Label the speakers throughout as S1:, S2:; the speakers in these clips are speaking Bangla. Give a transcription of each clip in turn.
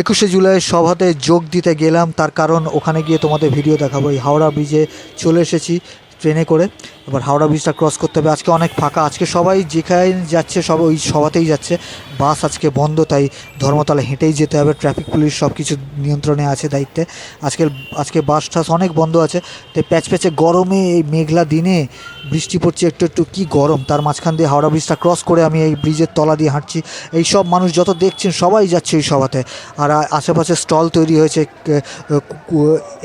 S1: একুশে জুলাই সভাতে যোগ দিতে গেলাম, তার কারণ ওখানে গিয়ে তোমাদের ভিডিও দেখাবো। এই হাওড়া ব্রিজে চলে এসেছি ট্রেনে করে। এবার হাওড়া ব্রিজটা ক্রস করতে হবে। আজকে অনেক ফাঁকা। আজকে সবাই যেখানে যাচ্ছে, সব ওই সভাতেই যাচ্ছে। বাস আজকে বন্ধ, তাই ধর্মতলা হেঁটেই যেতে হবে। ট্রাফিক পুলিশ সব কিছু নিয়ন্ত্রণে আছে দায়িত্বে। আজকে আজকে বাস টাস অনেক বন্ধ আছে। তাই প্যাচ প্যাচে গরমে এই মেঘলা দিনে বৃষ্টি পড়ছে একটু একটু কী গরম? তার মাঝখান দিয়ে হাওড়া ব্রিজটা ক্রস করে আমি এই ব্রিজের তলা দিয়ে হাঁটছি। এই সব মানুষ যত দেখছেন, সবাই যাচ্ছে এই সভাতে। আর আশেপাশে স্টল তৈরি হয়েছে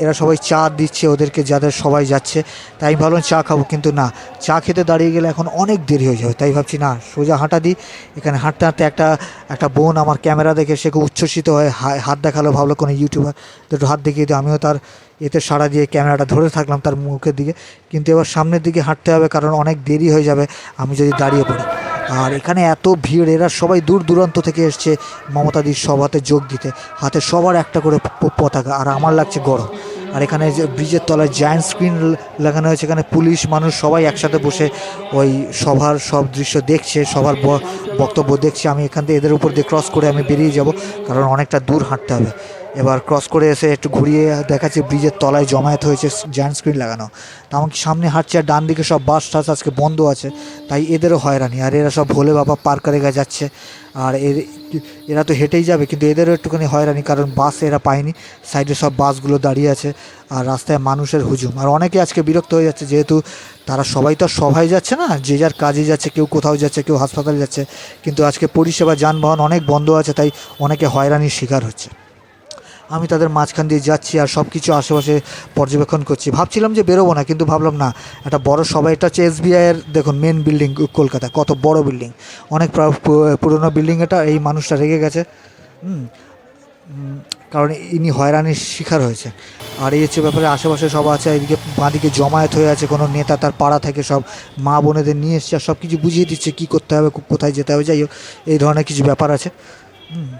S1: এরা সবাই চা দিচ্ছে ওদেরকে, যাদের সবাই যাচ্ছে। তাই আমি ভাবলাম চা খাব, কিন্তু না, চা খেতে দাঁড়িয়ে গেলে এখন অনেক দেরি হয়ে যাবে, তাই ভাবছি না, সোজা হাঁটা দিই। এখানে হাঁটতে হাঁটতে একটা একটা বোন আমার ক্যামেরা দেখে সে খুব উচ্ছ্বসিত হয়ে হাত দেখাল, ভাবলো কোনো ইউটিউবার একটু হাত দেখিয়ে দিই। আমিও তার এতে সাড়া দিয়ে ক্যামেরাটা ধরে থাকলাম তার মুখের দিকে। কিন্তু এবার সামনের দিকে হাঁটতে হবে কারণ অনেক দেরি হয়ে যাবে, আমি যদি দাঁড়িয়ে পড়ি। আর এখানে এত ভিড়, এরা সবাই দূর দূরান্ত থেকে এসছে মমতাদির সভাতে যোগ দিতে। হাতে সবার একটা করে পতাকা, আর আমার লাগছে গরম। আর এখানে যে ব্রিজের তলায় জায়ান্ট স্ক্রিন লাগানো হয়েছে, এখানে পুলিশ, মানুষ সবাই একসাথে বসে ওই সভার সব দৃশ্য দেখছে সবার বক্তব্য দেখছে। আমি এখান থেকে এদের উপর দিয়ে ক্রস করে আমি বেরিয়ে যাব, কারণ অনেকটা দূর হাঁটতে হবে। এবার ক্রস করে এসে একটু ঘুরিয়ে দেখাচ্ছে ব্রিজের তলায় জমায়েত হয়েছে জায়ান্ট স্ক্রিন লাগানো। তা সামনে হাঁটছে আর ডান দিকে সব বাস টাস আজকে বন্ধ আছে, তাই এদেরও হয়রানি। আর এরা সব ভোলে বাবা পার্ক করে যাচ্ছে, আর এর, এরা তো হেঁটেই যাবে, কিন্তু এদেরও একটুখানি হয়রানি, কারণ বাস এরা পায়নি সাইডে সব বাসগুলো দাঁড়িয়ে আছে, আর রাস্তায় মানুষের হুজুম। আর অনেকে আজকে বিরক্ত হয়ে যাচ্ছে, যেহেতু তারা সবাই তো সভায় যাচ্ছে না, যে যার কাজে যাচ্ছে, কেউ কোথাও যাচ্ছে, কেউ হাসপাতালে যাচ্ছে, কিন্তু আজকে পরিষেবা যানবাহন অনেক বন্ধ আছে, তাই অনেকে হয়রানির শিকার হচ্ছে। আমি তাদের মাঝখান দিয়ে যাচ্ছি আর সব কিছু আশেপাশে পর্যবেক্ষণ করছি। ভাবছিলাম যে বেরোবো না কিন্তু ভাবলাম না একটা বড় সবাই এটা হচ্ছে এসবিআইয়ের দেখুন মেন বিল্ডিং কলকাতা কত বড় বিল্ডিং অনেক পুরনো বিল্ডিং এটা এই মানুষটা রেগে গেছে। কারণ ইনি হয়রানির শিকার হয়েছে। আর এই হচ্ছে ব্যাপারে আশেপাশে সব আছে এদিকে বাঁদিকে জমায়েত হয়ে আছে কোনো নেতা তার পাড়া থেকে সব মা বোনেদের নিয়ে এসছে আর সব কিছু বুঝিয়ে দিচ্ছে কী করতে হবে কোথায় যেতে হবে যাই হোক এই ধরনের কিছু ব্যাপার আছে। হুম,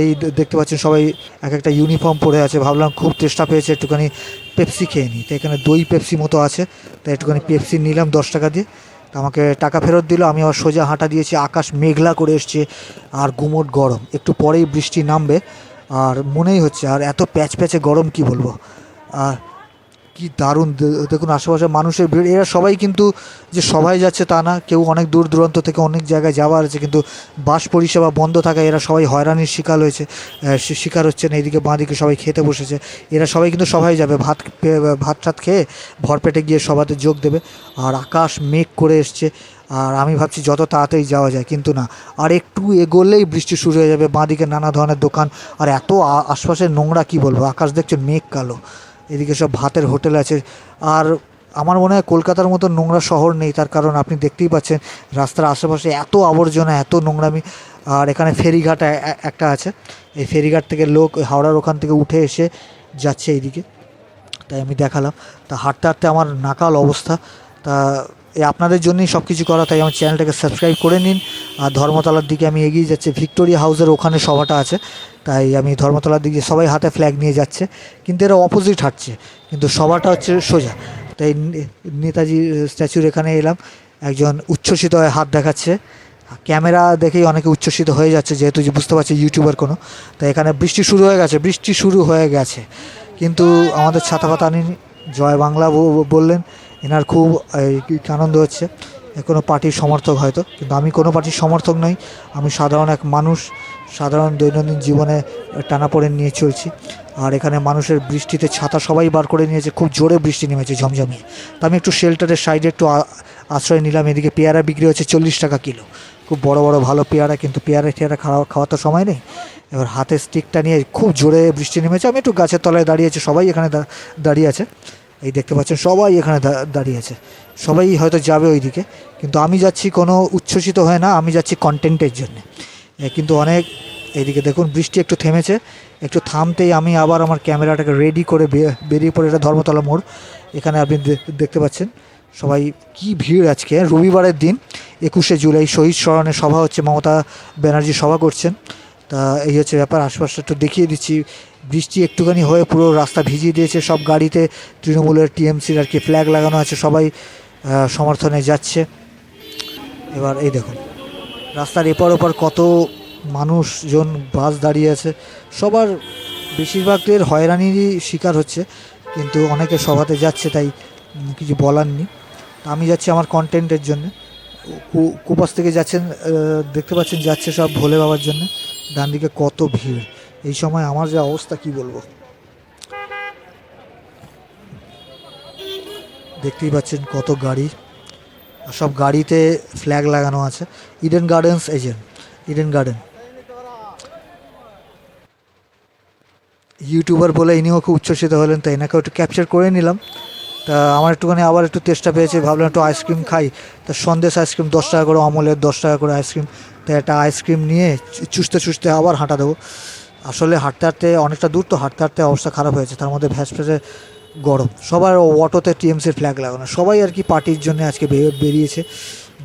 S1: এই দেখতে পাচ্ছেন সবাই এক একটা ইউনিফর্ম পরে আছে। ভাবলাম খুব চেষ্টা পেয়েছে, একটুখানি পেপসি খেয়ে নিই। তো এখানে দই পেপসি মতো আছে। তাই একটুখানি পেপসি নিলাম দশ টাকা দিয়ে। তো আমাকে টাকা ফেরত দিল। আমি আবার সোজা হাঁটা দিয়েছি। আকাশ মেঘলা করে এসছে আর গুমোট গরম। একটু পরেই বৃষ্টি নামবে। আর মনেই হচ্ছে, আর এত প্যাচ প্যাচে গরম কি বলব? আর কি দারুণ। দেখুন আশেপাশে মানুষের ভিড়, এরা সবাই কিন্তু যে সবাই যাচ্ছে তা না, কেউ অনেক দূর দূরান্ত থেকে অনেক জায়গায় যাওয়ার আছে, কিন্তু বাস পরিষেবা বন্ধ থাকায় এরা সবাই হয়রানির শিকার হয়েছে শিকার হচ্ছেন এইদিকে বাঁদিকে সবাই খেতে বসেছে। এরা সবাই কিন্তু সবাই যাবে, ভাত ভাত টাত খেয়ে ভরপেটে গিয়ে সবাতে যোগ দেবে। আর আকাশ মেঘ করে এসছে, আর আমি ভাবছি যত তাড়াতাড়ি যাওয়া যায়, কিন্তু না। আর একটু এগোলেই বৃষ্টি শুরু হয়ে যাবে, বাঁদিকে নানা ধরনের দোকান, আর এত আ- আশপাশে নোংরা কি বলব, আকাশ দেখছে মেঘ কালো। এদিকে সব ভাতের হোটেল আছে। আর আমার মনে হয় কলকাতার মতো নোংরা শহর নেই, তার কারণ আপনি দেখতেই পাচ্ছেন রাস্তার আশেপাশে এত আবর্জনা, এত নোংরামি। আর এখানে ফেরিঘাট একটা আছে। এই ফেরিঘাট থেকে লোক হাওড়ার ওখান থেকে উঠে এসে যাচ্ছে এইদিকে। তাই আমি দেখালাম। তা হাঁটতে হাঁটতে আমার নাকাল অবস্থা। তা আপনাদের জন্যই সব কিছু করা, তাই আমার চ্যানেলটাকে সাবস্ক্রাইব করে নিন। আর ধর্মতলার দিকে আমি এগিয়ে যাচ্ছি। ভিক্টোরিয়া হাউসের ওখানে সভাটা আছে, তাই আমি ধর্মতলার দিকে সবাই হাতে ফ্ল্যাগ নিয়ে যাচ্ছে। কিন্তু এরা অপোজিট হাঁটছে, কিন্তু সভাটা হচ্ছে সোজা। তাই নেতাজি স্ট্যাচুর এখানে এলাম। একজন উচ্ছ্বসিত হয়ে হাত দেখাচ্ছে। ক্যামেরা দেখেই অনেকে উচ্ছ্বসিত হয়ে যাচ্ছে, যেহেতু বুঝতে পারছে ইউটিউবার কোনো। তাই এখানে বৃষ্টি শুরু হয়ে গেছে, বৃষ্টি শুরু হয়ে গেছে। কিন্তু আমাদের ছাতা পাতা জয় বাংলা বললেন এনার খুব আনন্দ হচ্ছে। কোনো পার্টির সমর্থক হয়তো, কিন্তু আমি কোনো পার্টির সমর্থক নই। আমি সাধারণ এক মানুষ, সাধারণ দৈনন্দিন জীবনে টানাপোড়েন নিয়ে চলছি। আর এখানে মানুষের বৃষ্টিতে ছাতা সবাই বার করে নিয়েছে, খুব জোরে বৃষ্টি নেমেছে ঝমঝমিয়ে। তো আমি একটু শেল্টারের সাইডে একটু আশ্রয় নিলাম, এদিকে পেয়ারা বিক্রি হচ্ছে চল্লিশ টাকা কিলো। খুব বড় বড় ভালো পেয়ারা, কিন্তু পেয়ারা টেয়ারা খাওয়া, খাওয়ার তো সময় নেই। এবার হাতে স্টিকটা নিয়ে খুব জোরে বৃষ্টি নেমেছে। আমি একটু গাছের তলায় দাঁড়িয়েছি সবাই এখানে দাঁড়িয়ে আছে। এই দেখতে পাচ্ছেন, সবাই এখানে দাঁড়িয়ে আছে সবাই হয়তো যাবে ওইদিকে, কিন্তু আমি যাচ্ছি কোনো উচ্ছ্বসিত হয় না, আমি যাচ্ছি কন্টেন্টের জন্যে। কিন্তু অনেক এইদিকে দেখুন, বৃষ্টি একটু থেমেছে, একটু থামতেই আমি আবার আমার ক্যামেরাটাকে রেডি করে বেরিয়ে পড়ে এটা ধর্মতলা মোড়। এখানে আপনি দেখতে পাচ্ছেন, সবাই কি ভিড় আজকে, রবিবারের দিন, একুশে জুলাই, শহীদ স্মরণে সভা হচ্ছে, মমতা ব্যানার্জি সভা করছেন। তা, এই হচ্ছে ব্যাপার, আশপাশটা একটু দেখিয়ে দিচ্ছি। বৃষ্টি একটুখানি হয়ে পুরো রাস্তা ভিজিয়ে দিয়েছে, সব গাড়িতে, তৃণমূলের টিএমসির আর কি ফ্ল্যাগ লাগানো আছে, সবাই সমর্থনে যাচ্ছে। এবার এই দেখুন, রাস্তার এপার ওপার কত মানুষজন বাস দাঁড়িয়ে আছে। সবার বেশিরভাগের হয়রানিরই শিকার হচ্ছে, কিন্তু অনেকে সভাতে যাচ্ছে, তাই কিছু বলার নেই। আমি যাচ্ছি আমার কন্টেন্টের জন্য। কুপাস থেকে যাচ্ছেন দেখতে পাচ্ছেন, যাচ্ছে সব ভোলে বাবার জন্য। ডান দিকে কত ভিড়। এই সময় আমার যে অবস্থা, কি বলব? দেখতেই পাচ্ছেন কত গাড়ি। সব গাড়িতে ফ্ল্যাগ লাগানো আছে। Eden Gardens agent Eden Garden YouTuber বলে ইনিও খুব উচ্ছ্বসিত হলেন, তাই এনাকে একটু ক্যাপচার করে নিলাম। তা আমার একটুখানি আবার একটু তেষ্টা পেয়েছে, ভাবলাম একটু আইসক্রিম খাই। তা সন্দেশ আইসক্রিম দশ টাকা করে অমলের দশ টাকা করে আইসক্রিম তাই একটা আইসক্রিম নিয়ে চুষতে চুষতে আবার হাঁটা দেবো। আসলে হাঁটতে হাঁটতে, অনেকটা দূর তো হাঁটতে হাঁটতে অবস্থা খারাপ হয়েছে, তার মধ্যে ভ্যাস ফ্যাসে গরম। সবার অটোতে টিএমসির ফ্ল্যাগ লাগানো। সবাই আর কি পার্টির জন্য আজকে বেরিয়েছে।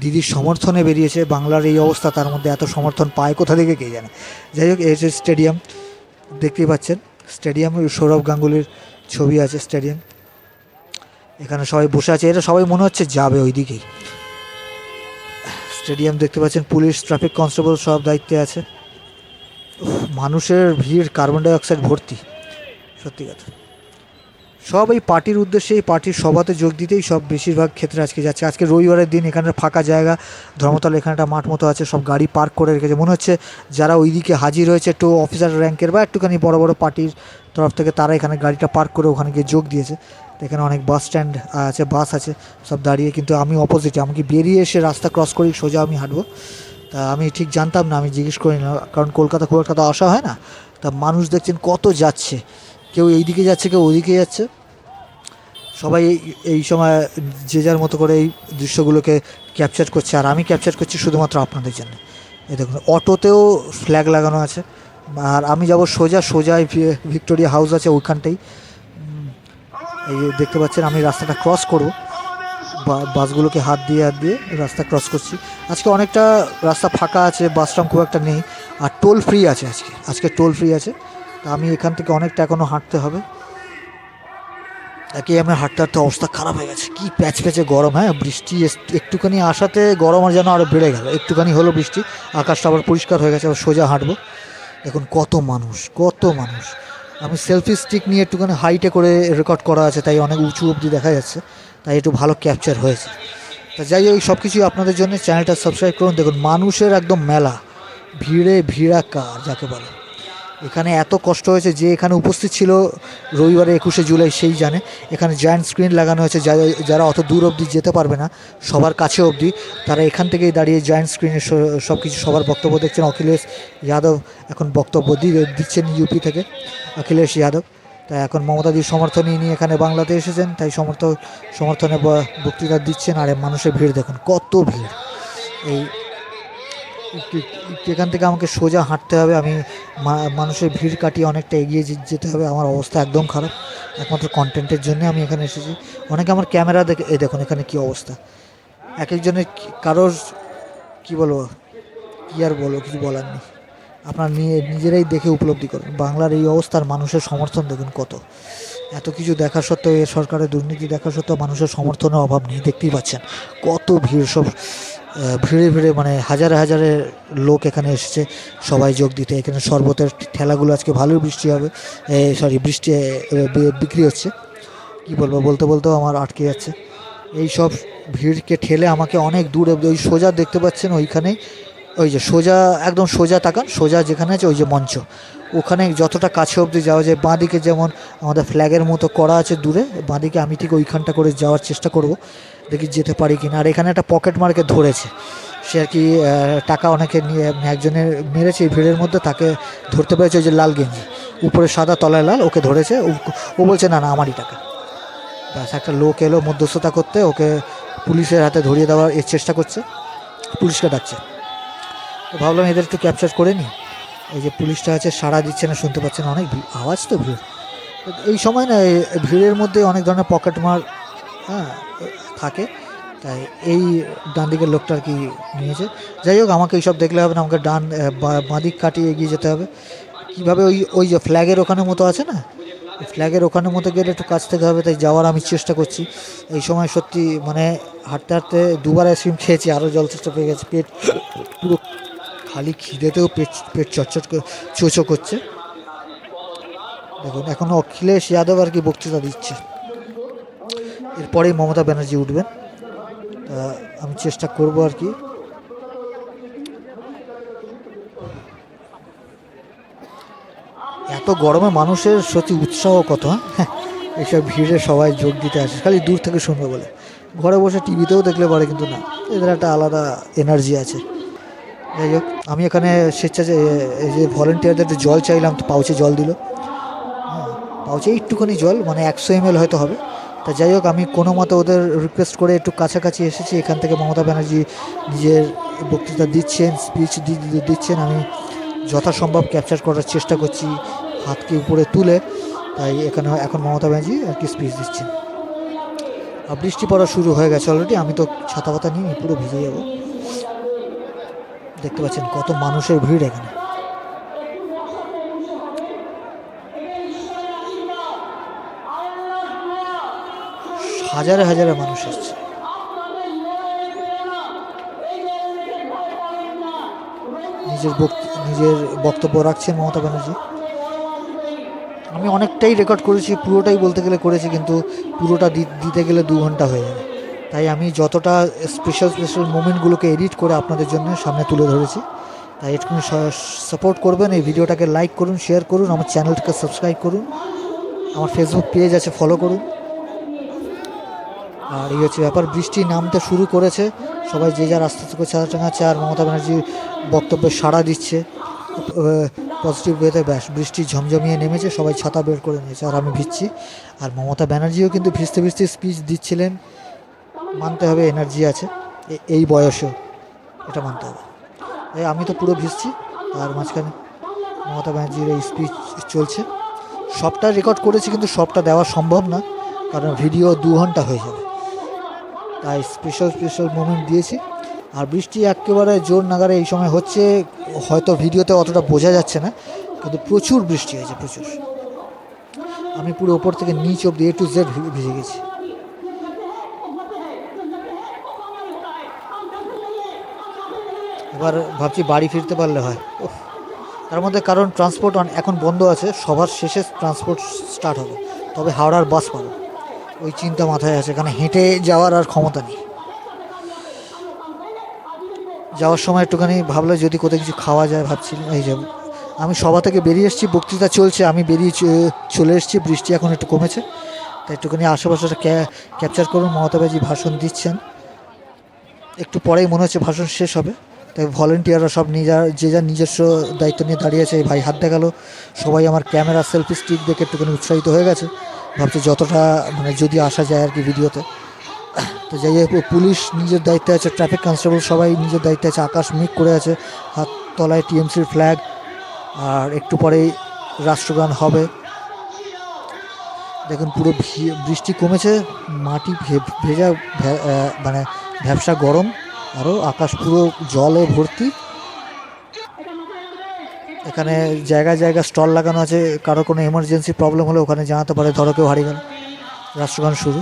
S1: দিদির সমর্থনে বেরিয়েছে। বাংলার এই অবস্থা, তার মধ্যে এত সমর্থন পায় কোথা থেকে কে জানে? যাই হোক, এই হচ্ছে স্টেডিয়াম দেখতেই পাচ্ছেন। স্টেডিয়াম সৌরভ গাঙ্গুলির ছবি আছে স্টেডিয়াম এখানে সবাই বসে আছে। এটা সবাই মনে হচ্ছে যাবে ওই দিকেই স্টেডিয়াম দেখতে পাচ্ছেন, পুলিশ ট্রাফিক কনস্টেবল সব দায়িত্বে আছে। মানুষের ভিড় কার্বন ডাই অক্সাইড ভর্তি, সত্যি কথা। সব এই পার্টির উদ্দেশ্যে, এই পার্টির সভাতে যোগ দিতেই সব বেশিরভাগ ক্ষেত্রে আজকে যাচ্ছে। আজকে রবিবারের দিন এখানে ফাঁকা জায়গা, ধর্মতলা এখানে একটা মাঠ মতো আছে, সব গাড়ি পার্ক করে রেখেছে। মনে হচ্ছে যারা ওইদিকে হাজির হয়েছে একটু অফিসার র্যাঙ্কের বা একটুখানি বড় বড় পার্টির তরফ থেকে, তারা এখানে গাড়িটা পার্ক করে ওখানে গিয়ে যোগ দিয়েছে। এখানে অনেক বাস স্ট্যান্ড আছে বাস আছে, সব দাঁড়িয়ে। কিন্তু আমি অপোজিটে আমাকে বেরিয়ে এসে রাস্তা ক্রস করি, সোজা আমি হাঁটবো? তা আমি ঠিক জানতাম না, আমি জিজ্ঞেস করি না, কারণ কলকাতা খুব একটা তো আসা হয় না। তা মানুষ দেখছেন কত যাচ্ছে। কেউ এই দিকে যাচ্ছে, কেউ ওইদিকে যাচ্ছে। সবাই এই সময় যে যার মতো করে এই দৃশ্যগুলোকে ক্যাপচার করছে, আর আমি ক্যাপচার করছি শুধুমাত্র আপনাদের জন্য। এই দেখুন, অটোতেও ফ্ল্যাগ লাগানো আছে। আর আমি যাব সোজা সোজা ভিক্টোরিয়া হাউস আছে ওইখানটাই। এই দেখতে পাচ্ছেন, আমি রাস্তাটা ক্রস করব। বাসগুলোকে হাত দিয়ে হাত দিয়ে রাস্তা ক্রস করছি। আজকে অনেকটা রাস্তা ফাঁকা আছে বাস ট্রাম খুব একটা নেই, আর টোল ফ্রি আছে আজকে। আজকে টোল ফ্রি আছে। তা আমি এখান থেকে অনেকটা এখনও হাঁটতে হবে। একে আমার হাঁটতে হাঁটতে অবস্থা খারাপ হয়ে গেছে। কী প্যাচ প্যাচে গরম হ্যাঁ? বৃষ্টি একটুখানি আসাতে গরম আর যেন আরও বেড়ে গেল। একটুখানি হলো বৃষ্টি, আকাশটা আবার পরিষ্কার হয়ে গেছে, আবার সোজা হাঁটবো। দেখুন কত মানুষ কত মানুষ। আমি সেলফি স্টিক নিয়ে একটুখানি হাইটে করে রেকর্ড করা আছে, তাই অনেক উঁচু অবধি দেখা যাচ্ছে। তাই একটু ভালো ক্যাপচার হয়েছে। তা যাই হোক, সব কিছুই আপনাদের জন্য চ্যানেলটা সাবস্ক্রাইব করুন। দেখুন, মানুষের একদম মেলা, ভিড়ে ভিড়াকার, যাকে বলে। এখানে এত কষ্ট হয়েছে যে এখানে উপস্থিত ছিল রবিবারে একুশে জুলাই, সেই জানে। এখানে জয়েন্ট স্ক্রিন লাগানো হয়েছে। যারা অত দূর অবধি যেতে পারবে না, সবার কাছে অবধি। তারা এখান থেকেই দাঁড়িয়ে জয়েন্ট স্ক্রিনে সব কিছু, সবার বক্তব্য দেখছেন। অখিলেশ, যাদব এখন বক্তব্য দিচ্ছেন ইউপি থেকে। অখিলেশ, যাদব। তাই এখন মমতাদির সমর্থন নিয়ে এখানে বাংলাতে এসেছেন, তাই সমর্থ, সমর্থনে বক্তৃতা দিচ্ছেন আর মানুষের ভিড় দেখুন, কত ভিড়। এই এখান থেকে আমাকে সোজা হাঁটতে হবে, আমি মানুষের ভিড় কাটিয়ে অনেকটা এগিয়ে যেতে হবে, আমার অবস্থা একদম খারাপ, একমাত্র কন্টেন্টের জন্য আমি এখানে এসেছি। অনেকে আমার ক্যামেরা দেখে এই দেখুন এখানে কি অবস্থা। এক একজনের কারোর, কি বলব, কি আর বলব, কিছু বলার নেই। আপনার নিয়ে নিজেরাই দেখে উপলব্ধি করুন। বাংলার এই অবস্থার মানুষের সমর্থন দেখুন কত। এত কিছু দেখা সত্ত্বেও এ সরকারের দুর্নীতি দেখা সত্ত্বেও মানুষের সমর্থনের অভাব নেই, দেখতেই পাচ্ছেন। কত ভিড়, সব ভিড়ে ভিড়ে মানে হাজারে হাজারে লোক এখানে এসেছে, সবাই যোগ দিতে। এখানে শরবতের ঠেলাগুলো আজকে ভালোই বৃষ্টি হবে সরি বৃষ্টি বিক্রি হচ্ছে। কি বলব, বলতে বলতেও আমার আটকে যাচ্ছে। এই সব ভিড়কে ঠেলে আমাকে অনেক দূর, ওই সোজা দেখতে পাচ্ছেন ওইখানে ওই যে সোজা, একদম সোজা তাকান, সোজা যেখানে আছে ওই যে মঞ্চ। ওখানে যতটা কাছে অবধি যাওয়া যায়, বাঁদিকে যেমন আমাদের ফ্ল্যাগের মতো করা আছে দূরে, বাঁদিকে আমি ঠিক ওইখানটা করে যাওয়ার চেষ্টা করব, দেখি যেতে পারি কিনা। আর এখানে একটা পকেট মার্কে ধরেছে। সে আর কি টাকা অনেকে নিয়ে একজনের মেরেছে, এই ভিড়ের মধ্যে তাকে ধরতে পেরেছে ওই যে লাল গেঞ্জি। উপরে সাদা, তলায় লাল, ওকে ধরেছে, ও- বলছে, না না, আমারই টাকা। ব্যাস, একটা লোক এলো মধ্যস্থতা করতে, ওকে পুলিশের হাতে ধরিয়ে দেওয়ার চেষ্টা করছে, পুলিশকে ডাকছে। তো ভাবলাম এদের একটু ক্যাপচার করে নিই এই যে পুলিশটা আছে সাড়া দিচ্ছে না শুনতে পাচ্ছেন অনেক ভিড়। আওয়াজ তো ভিড়। এই সময় না ভিড়ের মধ্যে অনেক ধরনের পকেট মার হ্যাঁ থাকে। তাই এই ডান দিকের লোকটা আর কি নিয়েছে। যাই হোক আমাকে এইসব দেখলে হবে না আমাকে ডান আহ, বা- বাঁ দিক কাটিয়ে এগিয়ে যেতে হবে। কীভাবে ওই ওই যে ফ্ল্যাগের ওখানে মতো আছে না? ফ্ল্যাগের ওখানে মতো গেলে একটু কাছ থেকে হবে তাই যাওয়ার আমি চেষ্টা করছি। এই সময় সত্যি মানে হাঁটতে হাঁটতে দুবার আইসক্রিম খেয়েছি আরও জল চেষ্টা পেয়ে গেছে পেট পুরো খালি খিদেতেও পেট পেট চটচট করে, চোচো করছে। দেখুন, এখন অখিলেশ যাদব আর কি বক্তৃতা দিচ্ছে। এরপরেই মমতা ব্যানার্জি উঠবেন। আমি চেষ্টা করব আর কি। এত গরমে মানুষের সত্যি উৎসাহ কত হ্যাঁ? এইসব ভিড়ে সবাই যোগ দিতে আসে, খালি দূর থেকে শুনবে বলে। ঘরে বসে টিভিতেও দেখলে পারে, কিন্তু না। এদের একটা আলাদা এনার্জি আছে। যাই হোক, আমি এখানে স্বেচ্ছা এই যে ভলেন্টিয়ারদের জল চাইলাম, তো পাউচে জল দিল। হ্যাঁ পাউচে একটুখানি জল মানে একশো এম হয়তো হবে। তা যাই হোক, আমি কোনো মতে ওদের রিকোয়েস্ট করে একটু কাছাকাছি এসেছি। এখান থেকে মমতা ব্যানার্জি নিজের বক্তৃতা দিচ্ছেন স্পিচ দিচ্ছেন। আমি যথাসম্ভব ক্যাপচার করার চেষ্টা করছি, হাতকে উপরে তুলে। তাই এখানে এখন মমতা ব্যানার্জি আর কি স্পিচ দিচ্ছেন। আর বৃষ্টি পড়া শুরু হয়ে গেছে অলরেডি আমি তো ছাতা পাতা নিয়ে পুরো ভিজে যাব। দেখতে পাচ্ছেন কত মানুষের ভিড় এখানে। হাজারে হাজারে মানুষ এসছে। নিজের নিজের বক্তব্য রাখছেন মমতা ব্যানার্জি। আমি অনেকটাই রেকর্ড করেছি, পুরোটাই বলতে গেলে করেছি, কিন্তু পুরোটা দিতে গেলে দু ঘণ্টা হয়ে যাবে। তাই আমি যতটা স্পেশাল স্পেশাল মুমেন্টগুলোকে এডিট করে আপনাদের জন্য সামনে তুলে ধরেছি। তাই একটু সাপোর্ট করবেন, এই ভিডিওটাকে লাইক করুন শেয়ার করুন, আমার চ্যানেলটাকে সাবস্ক্রাইব করুন, আমার ফেসবুক পেজ আছে ফলো করুন। আর এই হচ্ছে ব্যাপার, বৃষ্টি নামতে শুরু করেছে, সবাই যে যার আস্তে আস্তে করে ছাতা টাঙাচ্ছে, আর মমতা ব্যানার্জি বক্তব্যে সাড়া দিচ্ছে। পজিটিভ ওয়েতে ব্যাস, বৃষ্টি ঝমঝমিয়ে নেমেছে, সবাই ছাতা বের করে নিয়েছে, আর আমি ভিজছি। আর মমতা ব্যানার্জিও কিন্তু ভিজতে ভিজতে স্পিচ দিচ্ছিলেন। মানতে হবে এনার্জি আছে। এই বয়সেও এটা মানতে হবে। এই আমি তো পুরো ভিজছি, আর মাঝখানে মমতা ব্যানার্জির এই স্পিচ চলছে। সবটা রেকর্ড করেছি, কিন্তু সবটা দেওয়া সম্ভব না, কারণ ভিডিও দু ঘণ্টা হয়ে যাবে। তাই স্পেশাল স্পেশাল মোমেন্ট দিয়েছি। আর বৃষ্টি একেবারে জোর নাগারে এই সময় হচ্ছে, হয়তো ভিডিওতে অতটা বোঝা যাচ্ছে না, কিন্তু প্রচুর বৃষ্টি হয়েছে, প্রচুর। আমি পুরো ওপর থেকে নিচ অব্দি এ টু জেড ভিজে গেছি। এবার ভাবছি বাড়ি ফিরতে পারলে হয়। তার মধ্যে কারণ ট্রান্সপোর্ট এখন বন্ধ আছে, সবার শেষে ট্রান্সপোর্ট স্টার্ট হবে। তবে হাওড়ার বাস পাবো। ওই চিন্তা মাথায় আছে, কারণ হেঁটে যাওয়ার আর ক্ষমতা নেই। যাওয়ার সময় একটুখানি ভাবলে যদি কোথাও কিছু খাওয়া যায় ভাবছি, এই যাব আমি সভা থেকে বেরিয়ে এসেছি, বক্তৃতা চলছে, আমি বেরিয়ে চলে এসেছি, বৃষ্টি এখন একটু কমেছে। তাই একটুখানি আশেপাশেটা ক্যাপচার করুন, মমতা ব্যানার্জি ভাষণ দিচ্ছেন। একটু পরেই মনে হচ্ছে ভাষণ শেষ হবে। তাই ভলেন্টিয়াররা সব নিজের যে যার নিজস্ব দায়িত্ব নিয়ে দাঁড়িয়ে আছে, এই ভাই হাত দেখাল। সবাই আমার ক্যামেরা সেলফি স্টিক দেখে একটুখানি উৎসাহিত হয়ে গেছে। ভাবছি যতটা মানে যদি আসা যায় আর কি ভিডিওতে। তো যাই হোক, পুলিশ নিজের দায়িত্বে আছে ট্রাফিক কনস্টেবল সবাই নিজের দায়িত্বে আছে, আকাশ মিক করে আছে, হাত তলায় টিএমসির ফ্ল্যাগ আর একটু পরেই রাষ্ট্রগান হবে। দেখুন, পুরো বৃষ্টি কমেছে, মাটি ভেজা মানে ভ্যাবসা গরম। আরও আকাশ পুরো জলে ভর্তি। এখানে জায়গায় জায়গায় স্টল লাগানো আছে। কারও কোনো এমার্জেন্সি প্রবলেম হলে ওখানে জানাতে পারে। ধরো কেউ হারিয়ে গেল। রাষ্ট্রগান শুরু।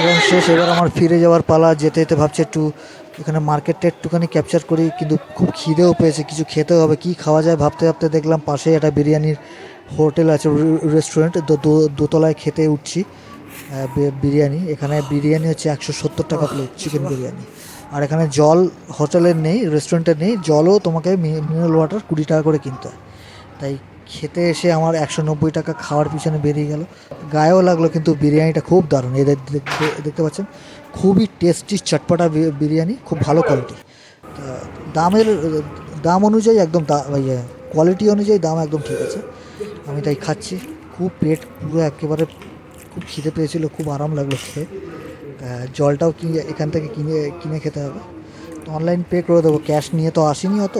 S1: রাষ্ট্রগান শেষ, এবার আমার ফিরে যাওয়ার পালা, যেতে যেতে ভাবছি একটু এখানে মার্কেটটা একটুখানি ক্যাপচার করি, কিন্তু খুব খিদেও পেয়েছে, কিছু খেতে হবে, কি খাওয়া যায় ভাবতে ভাবতে দেখলাম পাশে একটা বিরিয়ানির হোটেল আছে রেস্টুরেন্ট দোতলায় খেতে উঠছি বিরিয়ানি, এখানে বিরিয়ানি হচ্ছে একশো সত্তর টাকা প্লেট চিকেন বিরিয়ানি, আর এখানে জল হোটেলের নেই রেস্টুরেন্টের নেই, জলও তোমাকে মিনারেল ওয়াটার কুড়ি টাকা করে কিনতে হয়, তাই খেতে এসে আমার একশো নব্বই টাকা খাওয়ার পিছনে বেরিয়ে গেল। গায়েও লাগল, কিন্তু বিরিয়ানিটা খুব দারুণ। এদের দেখতে পাচ্ছেন? খুবই টেস্টি চটপটা বিরিয়ানি, খুব ভালো কোয়ালিটি দামের, দাম অনুযায়ী একদম কোয়ালিটি অনুযায়ী দাম একদম ঠিক আছে। আমি তাই খাচ্ছি। খুব পেট পুরো একেবারে খুব খিদে পেয়েছিল, খুব আরাম লাগল খেয়ে জলটাও কিনে, এখান থেকে কিনে কিনে খেতে হবে। তো অনলাইন পে করে দেবো। ক্যাশ নিয়ে তো আসিনি অত।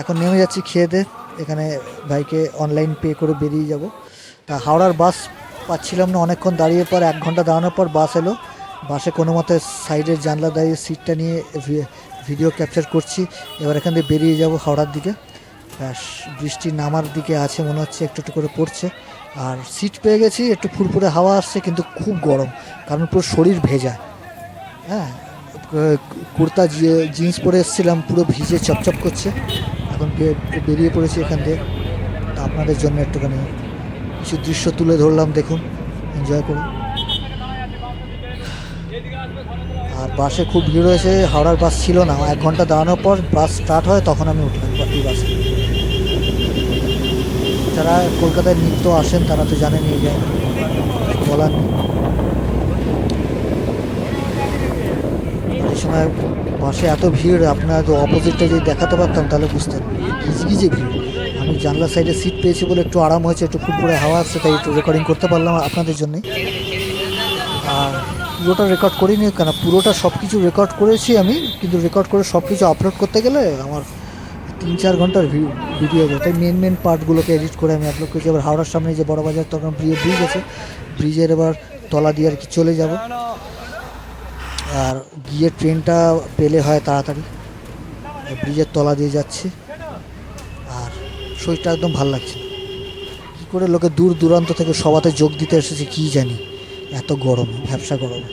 S1: এখন নেমে যাচ্ছি খেয়ে দে। এখানে ভাইকে অনলাইন পে করে বেরিয়ে যাব। তা হাওড়ার বাস পাচ্ছিলাম না, অনেকক্ষণ দাঁড়িয়ে পর, এক ঘণ্টা দাঁড়ানোর পর বাস এলো। বাসে কোনো মতে সাইডের জানলা দাঁড়িয়ে সিটটা নিয়ে ভিডিও ক্যাপচার করছি। এবার এখান থেকে বেরিয়ে যাব হাওড়ার দিকে। বৃষ্টি নামার দিকে আছে মনে হচ্ছে, একটু একটু করে পড়ছে। আর সিট পেয়ে গেছি, একটু ফুরফুরে হাওয়া আসছে, কিন্তু খুব গরম, কারণ পুরো শরীর ভেজা। হ্যাঁ কুর্তা জিন্স পরে এসেছিলাম, পুরো ভিজে চপচপ করছে। বেরিয়ে পড়েছি এখান থেকে তা আপনাদের জন্য একটুখানি কিছু দৃশ্য তুলে ধরলাম, দেখুন। এনজয় করুন। আর বাসে খুব ভিড় হয়েছে, হাওড়ার বাস ছিল না। এক ঘণ্টা দাঁড়ানোর পর বাস স্টার্ট হয়, তখন আমি উঠলাম এই বাসে। যারা কলকাতায় নিত্য আসেন, তারা তো জানেন এই বলার নেই। সময় বাসে এত ভিড়, আপনার অপোজিটটা যদি দেখাতে পারতাম তাহলে বুঝতেন। গিজগিজে ভিড়। আমি জানলার সাইডে সিট পেয়েছি বলে একটু আরাম হয়েছে, একটু খুব করে হাওয়া আসছে, তাই একটু রেকর্ডিং করতে পারলাম আপনাদের জন্যে। আর পুরোটা রেকর্ড করিনি, কেন পুরোটা সব কিছু রেকর্ড করেছি আমি, কিন্তু রেকর্ড করে সব কিছু আপলোড করতে গেলে আমার তিন চার ঘণ্টার ভিডিও হবে তাই মেন মেন পার্টগুলোকে এডিট করে আমি আপলোড করেছি। এবার হাওড়ার সামনে যে বড় বাজার, তখন ব্রিজ আছে। ব্রিজের এবার তলা দিয়ে আর কি চলে যাব। আর গিয়ে ট্রেনটা পেলে হয় তাড়াতাড়ি। ব্রিজের তলা দিয়ে যাচ্ছি। আর শরীরটা একদম ভালো লাগছে কী করে লোকে দূর দূরান্ত থেকে সবাতে যোগ দিতে এসেছে কী জানি। এত গরমে ব্যবসা গরমে।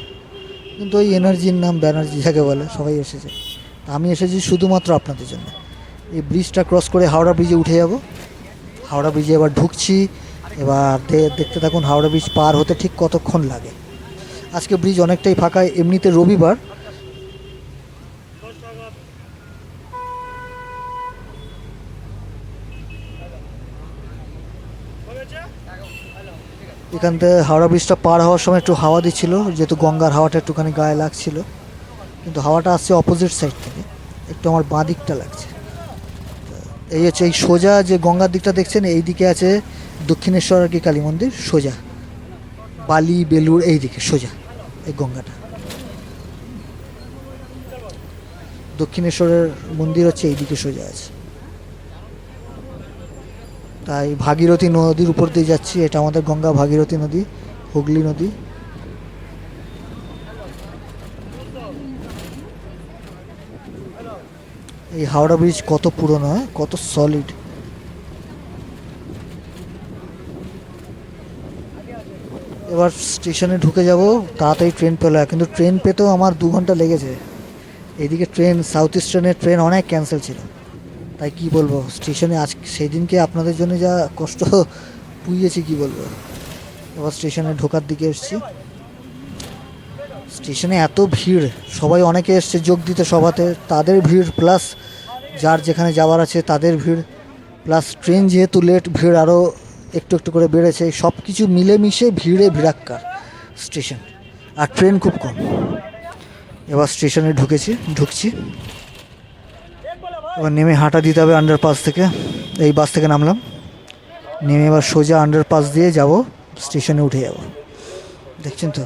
S1: কিন্তু ওই এনার্জির নাম ব্যানার্জি যাকে বলে, সবাই এসেছে। আমি এসেছি শুধুমাত্র আপনাদের জন্য। এই ব্রিজটা ক্রস করে হাওড়া ব্রিজে উঠে যাব। হাওড়া ব্রিজে এবার ঢুকছি। এবার দেখতে থাকুন হাওড়া ব্রিজ পার হতে ঠিক কতক্ষণ লাগে। আজকে ব্রিজ অনেকটাই ফাঁকা, এমনিতে রবিবার। এখান থেকে হাওড়া ব্রিজটা পার হওয়ার সময় একটু হাওয়া দিচ্ছিল, যেহেতু গঙ্গার হাওয়াটা একটুখানি গায়ে লাগছিল। কিন্তু হাওয়াটা আসছে অপোজিট সাইড থেকে, একটু আমার বাঁ দিকটা লাগছে। এই হচ্ছে এই সোজা যে গঙ্গার দিকটা দেখছেন, এই দিকে আছে দক্ষিণেশ্বর আর কি কালী মন্দির, সোজা। বালি বেলুর এই দিকে সোজা। এই গঙ্গাটা। দক্ষিণেশ্বরের মন্দির হচ্ছে এই দিকে সোজা আছে। তাই ভাগীরথী নদীর উপর দিয়ে যাচ্ছি, এটা আমাদের গঙ্গা ভাগীরথী নদী, হুগলি নদী। এই হাওড়া ব্রিজ কত পুরনো হ্যাঁ? কত সলিড এবার স্টেশনে ঢুকে যাব, তাড়াতাড়ি ট্রেন পেল কিন্তু ট্রেন পেতেও আমার দু ঘণ্টা লেগেছে। এদিকে ট্রেন সাউথ ইস্টার্নের ট্রেন অনেক ক্যান্সেল ছিল। তাই কি বলব, স্টেশনে আজ সেই দিনকে আপনাদের জন্য যা কষ্ট পুইয়েছি কি বলব। এবার স্টেশনে ঢোকার দিকে এসছি। স্টেশনে এত ভিড়, সবাই অনেকে এসছে যোগ দিতে সভাতে, তাদের ভিড় প্লাস যার যেখানে যাওয়ার আছে তাদের ভিড় প্লাস ট্রেন যেহেতু লেট ভিড় আরও একটু একটু করে বেড়েছে। সব কিছু মিলেমিশে ভিড়ে ভিড়াক্কার স্টেশন। আর ট্রেন খুব কম। এবার স্টেশনে ঢুকেছি, ঢুকছি। এবার নেমে হাঁটা দিতে হবে আন্ডারপাস থেকে। এই বাস থেকে নামলাম। নেমে এবার সোজা আন্ডারপাস দিয়ে যাব, স্টেশনে উঠে যাব। দেখছেন তো?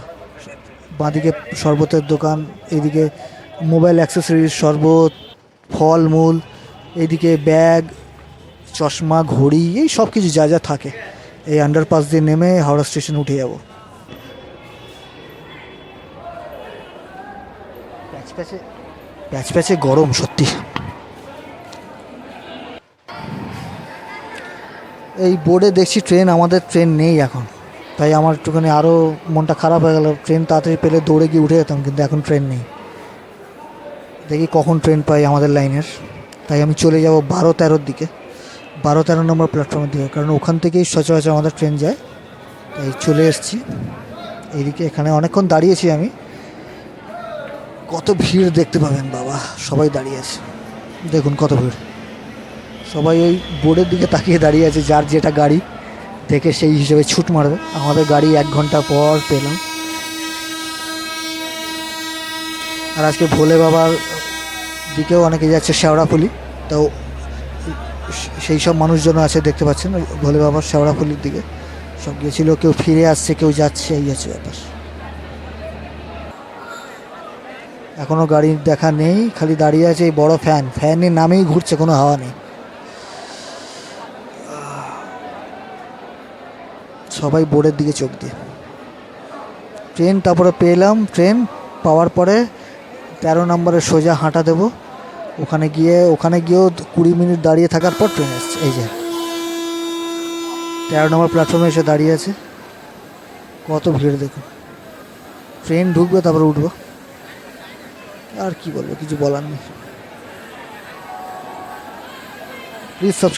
S1: বাঁদিকে শরবতের দোকান, এদিকে মোবাইল অ্যাক্সেসরিজ শরবত ফল মূল এইদিকে ব্যাগ চশমা, ঘড়ি, এই সব কিছু যা যা থাকে, এই আন্ডারপাস দিয়ে নেমে হাওড়া স্টেশন উঠে যাব। প্যাচ প্যাচে, প্যাচ গরম, সত্যি। এই বোর্ডে দেখছি ট্রেন আমাদের ট্রেন নেই এখন। তাই আমার একটুখানি আরও মনটা খারাপ হয়ে গেল। ট্রেন তাড়াতাড়ি পেলে দৌড়ে গিয়ে উঠে যেতাম, কিন্তু এখন ট্রেন নেই। দেখি কখন ট্রেন পাই আমাদের লাইনের তাই আমি চলে যাব বারো তেরোর দিকে। বারো তেরো নম্বর প্ল্যাটফর্মের দিকে, কারণ ওখান থেকেই সচরাচর আমাদের ট্রেন যায়। তাই চলে এসেছি। এইদিকে এখানে অনেকক্ষণ দাঁড়িয়েছি আমি। কত ভিড় দেখতে পাবেন বাবা, সবাই দাঁড়িয়ে আছে। দেখুন কত ভিড়। সবাই ওই বোর্ডের দিকে তাকিয়ে দাঁড়িয়ে আছে, যার যেটা গাড়ি দেখে সেই হিসেবে ছুট মারবে। আমাদের গাড়ি এক ঘণ্টা পর পেলাম। আর আজকে ভোলে বাবার দিকেও অনেকে যাচ্ছে, শেওড়াফুলি। তো সেই সব মানুষজন আছে, দেখতে পাচ্ছেন ভোলে বাবার শেওড়াফুলির দিকে। সব গিয়েছিল, কেউ ফিরে আসছে, কেউ যাচ্ছে, এই আছে ব্যাপার। এখনও গাড়ির দেখা নেই, খালি দাঁড়িয়ে আছে এই বড় ফ্যান। ফ্যানের নামেই ঘুরছে, কোনো হাওয়া নেই। সবাই বোর্ডের দিকে চোখ দিয়ে। ট্রেন, তারপরে পেলাম, ট্রেন, পাওয়ার পরে তেরো নম্বরে সোজা হাঁটা দেব। ওখানে গিয়ে, ওখানে গিয়েও কুড়ি মিনিট দাঁড়িয়ে থাকার পর ট্রেন এসছে, এই যে। তেরো নম্বর প্ল্যাটফর্মে এসে দাঁড়িয়ে আছে। কত ভিড় দেখুন। ট্রেন ঢুকবে, তারপর উঠবো। আর কি বলব, কিছু বলার নেই। Please subscribe